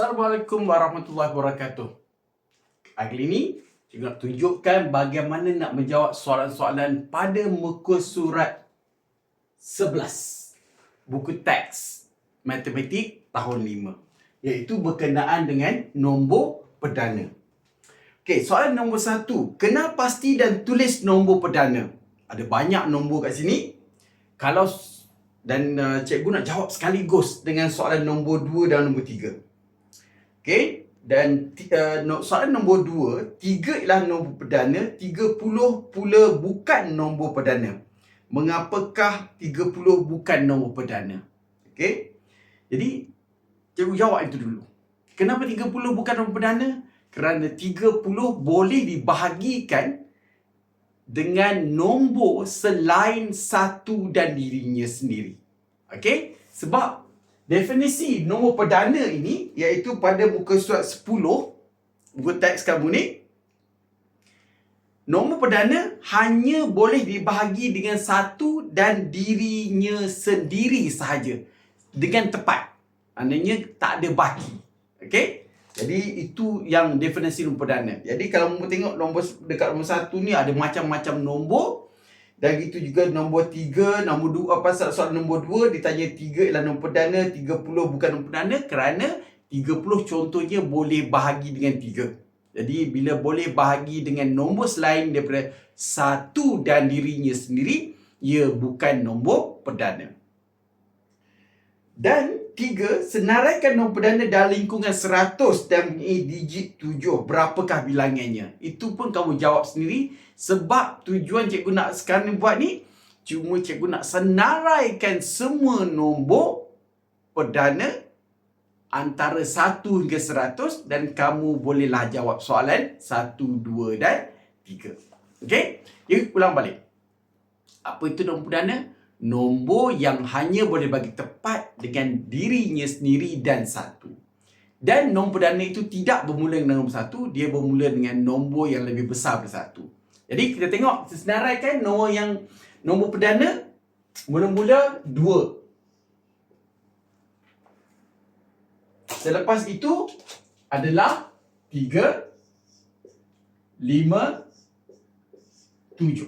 Assalamualaikum warahmatullahi wabarakatuh. Hari ini, saya nak tunjukkan bagaimana nak menjawab soalan-soalan pada muka surat 11. Buku teks matematik tahun 5. Iaitu berkenaan dengan nombor perdana. Okey, soalan nombor satu. Kenal pasti dan tulis nombor perdana. Ada banyak nombor kat sini. Kalau dan uh, cikgu nak jawab sekaligus dengan soalan nombor 2 dan nombor 3. Okey, dan uh, soalan nombor 2, 3 ialah nombor perdana, 30 pula bukan nombor perdana. Mengapakah 30 bukan nombor perdana? Okey. Jadi cikgu jawab itu dulu. Kenapa 30 bukan nombor perdana? Kerana 30 boleh dibahagikan dengan nombor selain satu dan dirinya sendiri. Okey? Sebab definisi nombor perdana ini iaitu pada muka surat 10 buku teks kamu ni nombor perdana hanya boleh dibahagi dengan satu dan dirinya sendiri sahaja dengan tepat. Maknanya tak ada baki. Okey? Jadi itu yang definisi nombor perdana. Jadi kalau kamu tengok nombor dekat nombor satu ni ada macam-macam nombor dan itu juga nombor tiga, nombor dua, apa soal nombor dua ditanya tiga ialah nombor perdana, tiga puluh bukan nombor perdana kerana tiga puluh contohnya boleh bahagi dengan tiga. Jadi bila boleh bahagi dengan nombor selain daripada satu dan dirinya sendiri, ia bukan nombor perdana. Dan tiga, senaraikan nombor perdana dalam lingkungan 100 dan mempunyai digit tujuh. Berapakah bilangannya? Itu pun kamu jawab sendiri sebab tujuan cikgu nak sekarang buat ni cuma cikgu nak senaraikan semua nombor perdana antara 1 hingga 100 dan kamu bolehlah jawab soalan 1, 2 dan 3. Okey? Jadi ulang balik. Apa itu nombor perdana? Nombor yang hanya boleh bagi tepat dengan dirinya sendiri dan satu. Dan nombor perdana itu tidak bermula dengan nombor satu, dia bermula dengan nombor yang lebih besar daripada satu. Jadi kita tengok senaraikan nombor yang nombor perdana mula-mula 2. Selepas itu adalah 3 5 7.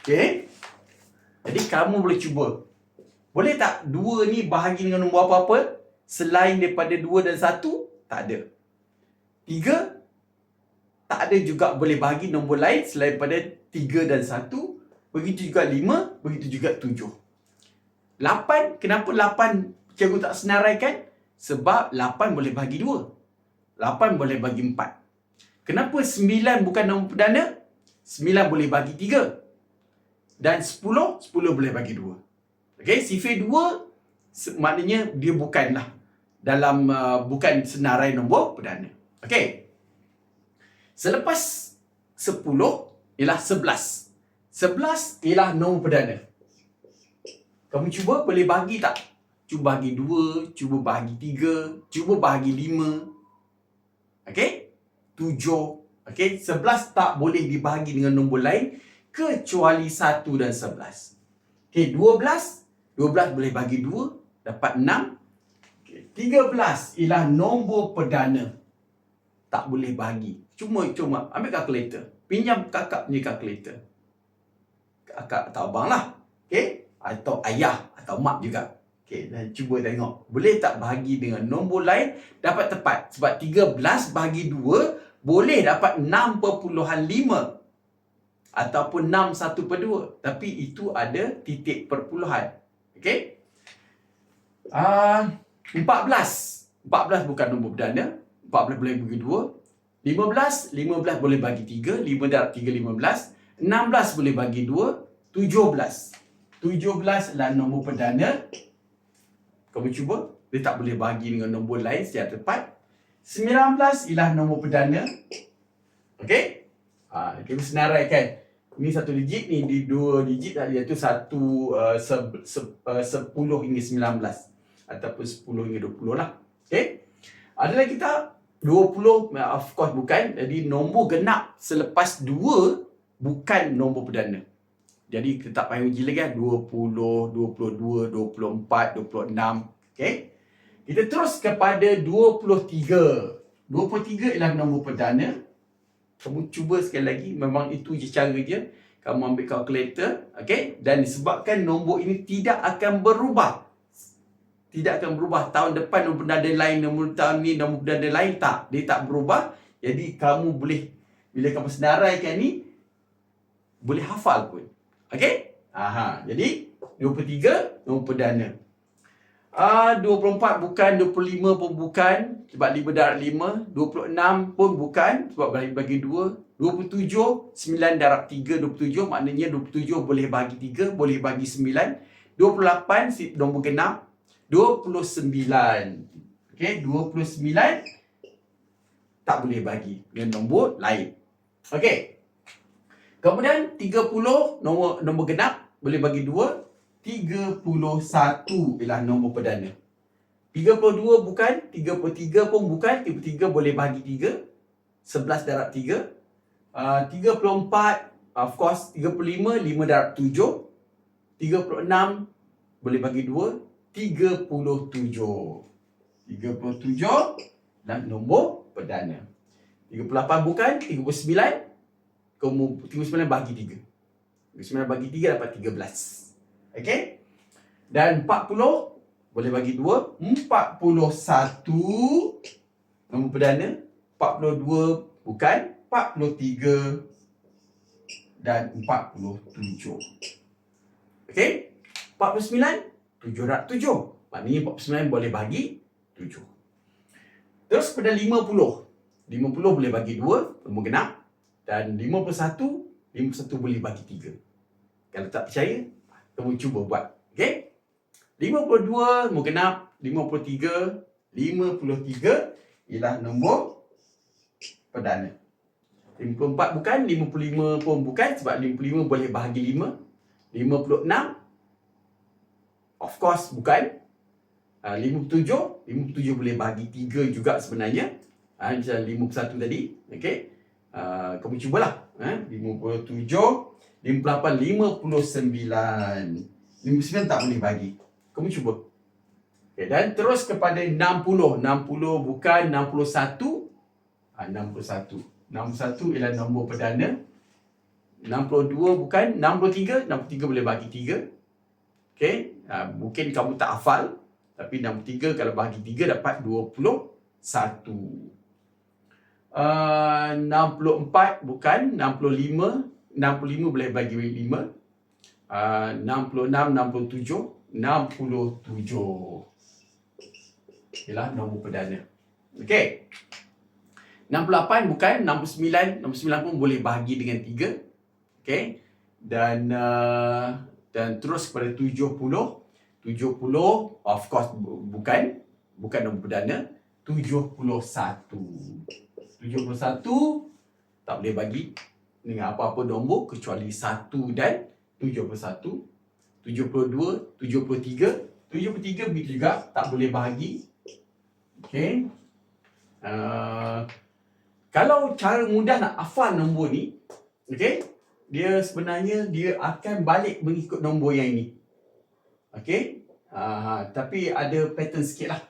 Okey? Jadi kamu boleh cuba. Boleh tak dua ni bahagi dengan nombor apa-apa selain daripada dua dan satu? Tak ada. Tiga tak ada juga boleh bahagi nombor lain selain daripada tiga dan satu. Begitu juga lima, begitu juga tujuh. Lapan, kenapa lapan cikgu tak senaraikan? Sebab lapan boleh bahagi dua. Lapan boleh bagi empat. Kenapa sembilan bukan nombor perdana? Sembilan boleh bagi tiga. Dan sepuluh, sepuluh boleh bagi dua. Okey, sifir dua maknanya dia bukanlah dalam uh, bukan senarai nombor perdana. Okey. Selepas 10 ialah 11. 11 ialah nombor perdana. Kamu cuba boleh bagi tak? Cuba bagi 2, cuba bagi 3, cuba bagi 5. Okey? 7. Okey, 11 tak boleh dibahagi dengan nombor lain kecuali 1 dan 11. Okey, 12 12 boleh bagi 2 dapat 6. Okay. 13 ialah nombor perdana. Tak boleh bagi. Cuma cuma ambil kalkulator. Pinjam kakak punya kalkulator. Kakak atau abang lah. Okay? Atau ayah atau mak juga. Okay, dan cuba tengok. Boleh tak bahagi dengan nombor lain dapat tepat. Sebab 13 bahagi 2 boleh dapat 6.5 ataupun 6 1 per 2. Tapi itu ada titik perpuluhan. Okey? Uh, 14. 14 bukan nombor perdana. 14 boleh bagi 2. 15, 15 boleh bagi 3. 5 darab 3, 15. 16 boleh bagi 2. 17. 17 adalah nombor perdana. Kamu cuba. Dia tak boleh bagi dengan nombor lain secara tepat. 19 ialah nombor perdana. Okey? Ha, kita senaraikan. Ini satu digit ni di dua digit iaitu satu se, uh, sepuluh hingga sembilan belas ataupun sepuluh hingga dua puluh lah. Okay. Ada lagi kita dua puluh of course bukan. Jadi nombor genap selepas dua bukan nombor perdana. Jadi kita tak payah uji lagi kan. Dua puluh, dua puluh dua, dua puluh empat, dua puluh enam. Okay. Kita terus kepada 23. 23 ialah nombor perdana. Kamu cuba sekali lagi. Memang itu je cara dia. Kamu ambil kalkulator. Okay. Dan disebabkan nombor ini tidak akan berubah. Tidak akan berubah. Tahun depan nombor perdana lain. Nombor tahun ni nombor perdana lain. Tak. Dia tak berubah. Jadi kamu boleh. Bila kamu senaraikan ni. Boleh hafal pun. Okay. Aha. Jadi 23 nombor perdana. Ah, 24 bukan, 25 pun bukan sebab 5 darab 5, 26 pun bukan sebab bagi bagi 2, 27 9 darab 3 27 maknanya 27 boleh bagi 3, boleh bagi 9. 28 si nombor genap 29. Okey, 29 tak boleh bagi dengan nombor lain. Okey. Kemudian 30 nombor nombor genap boleh bagi 2, 31 ialah nombor perdana. 32 bukan, 33 pun bukan, 33 boleh bagi 3. 11 darab 3. Uh, 34, of course, 35, 5 darab 7. 36 boleh bagi 2. 37. 37 dan nombor perdana. 38 bukan, 39. Kamu 39 bagi 3. 39 bagi 3 dapat 13. Okey? Dan 40 boleh bagi 2. 41 nombor perdana. 42 bukan. 43 dan 47. Okey? 49 7 darab 7. Maknanya 49 boleh bagi 7. Terus pada 50. 50 boleh bagi 2, nombor genap. Dan 51, 51 boleh bagi 3. Kalau tak percaya, kamu cuba buat. Okey? 52 nombor genap, 53, 53 ialah nombor perdana. 54 bukan, 55 pun bukan sebab 55 boleh bahagi 5. 56 of course bukan. Uh, 57, 57 boleh bahagi 3 juga sebenarnya. Ah uh, macam 51 tadi, okey. Uh, kamu cubalah. Eh, 57 58, 59. 59 tak boleh bagi. Kamu cuba. Okay, dan terus kepada 60. 60 bukan 61. Ha, 61. 61 ialah nombor perdana. 62 bukan 63. 63 boleh bagi 3. Okay. Ha, mungkin kamu tak hafal. Tapi 63 kalau bagi 3 dapat 21. Uh, 64 bukan 65 65 boleh bagi 5. Uh, 66, 67, 67. Ialah nombor perdana. Okey. 68 bukan, 69, 69 pun boleh bahagi dengan 3. Okey. Dan uh, dan terus kepada 70. 70 of course bukan bukan nombor perdana 71 71 tak boleh bagi dengan apa-apa nombor kecuali 1 dan 71 72 73 73 begitu juga tak boleh bahagi okey uh, kalau cara mudah nak hafal nombor ni okey dia sebenarnya dia akan balik mengikut nombor yang ini. Okey uh, tapi ada pattern sikit lah.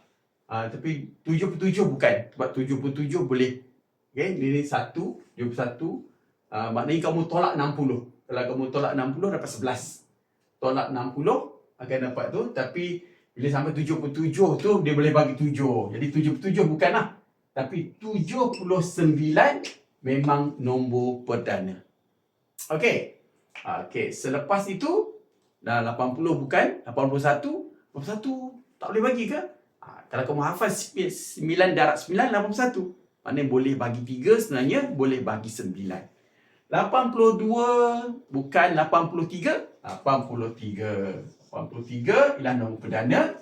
Uh, tapi 77 bukan. Sebab 77 boleh. Okey ini 1 71 Uh, maknanya kamu tolak 60. Kalau kamu tolak 60 dapat 11. Tolak 60 akan dapat tu. Tapi bila sampai 77 tu dia boleh bagi 7. Jadi 77 bukanlah. Tapi 79 memang nombor perdana. Okey. Okey. Selepas itu dah 80 bukan. 81. 81 tak boleh bagi ke? Ha, kalau kamu hafal 9 darab 9, 81. Maknanya boleh bagi 3 sebenarnya boleh bagi 9. 82 bukan 83 83 83 ialah nombor perdana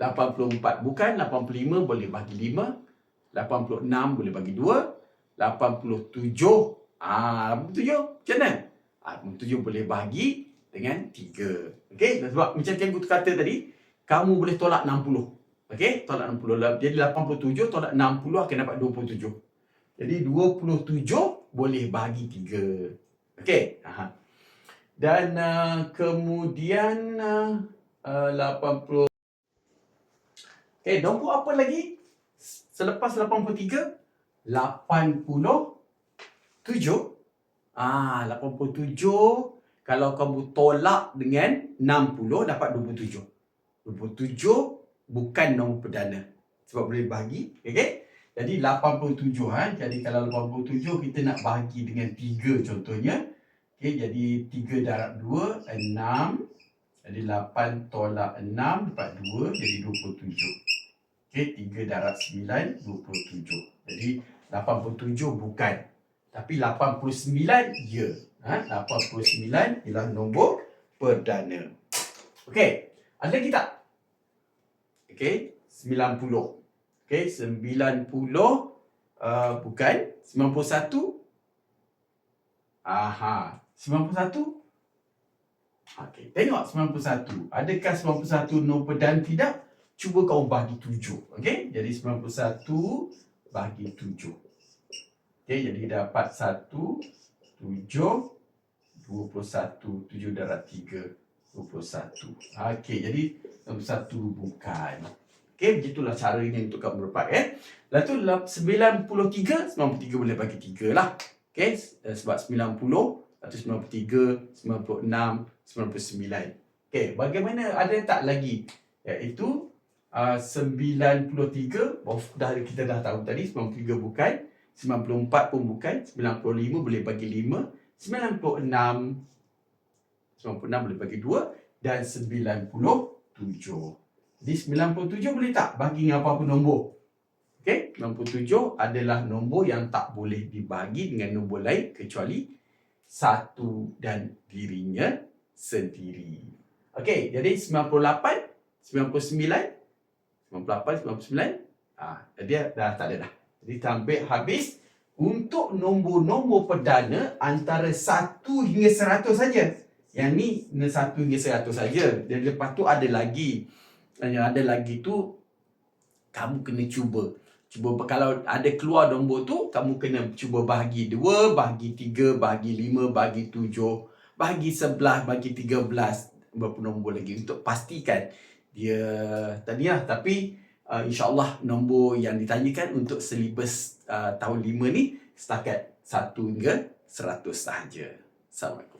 84 bukan 85 boleh bagi 5 86 boleh bagi 2 87 ah 87 macam mana ah 87 boleh bagi dengan 3 okey sebab macam yang aku kata tadi kamu boleh tolak 60 okey tolak 60 jadi 87 tolak 60 akan dapat 27 jadi 27 boleh bagi tiga. Okey. Dan uh, kemudian uh, uh, 80 Okay, nombor apa lagi? Selepas 83? 87. Ah, 87. Kalau kamu tolak dengan 60, dapat 27. 27 bukan nombor perdana. Sebab boleh bahagi. Okay? Jadi 87 ha. Jadi kalau 87 kita nak bahagi dengan 3 contohnya. Okey, jadi 3 darab 2 6. Jadi 8 tolak 6 dapat 2 jadi 27. Okey, 3 darab 9 27. Jadi 87 bukan. Tapi 89 ya. Ha? 89 ialah nombor perdana. Okey, ada tak? Okey, 90. Okey, 90 uh, bukan 91. Aha, 91. Okey, tengok 91. Adakah 91 nombor dan tidak? Cuba kau bagi 7. Okey, jadi 91 bagi 7. Okey, jadi dapat 1 7 21 7 darab 3 21. Okey, jadi nombor 1 bukan. Okey, begitulah caranya untuk kamu berpak eh. Tu 93, 93 boleh bagi 3 lah. Okey, eh, sebab 90, lepas tu 93, 96, 99. Okey, bagaimana ada tak lagi? Iaitu uh, 93, oh, dah kita dah tahu tadi 93 bukan, 94 pun bukan, 95 boleh bagi 5, 96 96 boleh bagi 2 dan 97. Jadi 97 boleh tak bagi dengan apa-apa nombor? Okey, 97 adalah nombor yang tak boleh dibagi dengan nombor lain kecuali satu dan dirinya sendiri. Okey, jadi 98, 99, 98, 99, ah, dia dah tak ada dah. Jadi sampai habis untuk nombor-nombor perdana antara 1 hingga 100 saja. Yang ni 1 hingga 100 saja. Dan lepas tu ada lagi yang ada lagi tu kamu kena cuba. Cuba kalau ada keluar nombor tu kamu kena cuba bahagi 2, bahagi 3, bahagi 5, bahagi 7, bahagi 11, bahagi 13 berapa nombor lagi untuk pastikan dia tadi lah tapi uh, insyaallah nombor yang ditanyakan untuk silibus uh, tahun 5 ni setakat 1 hingga 100 sahaja. Assalamualaikum.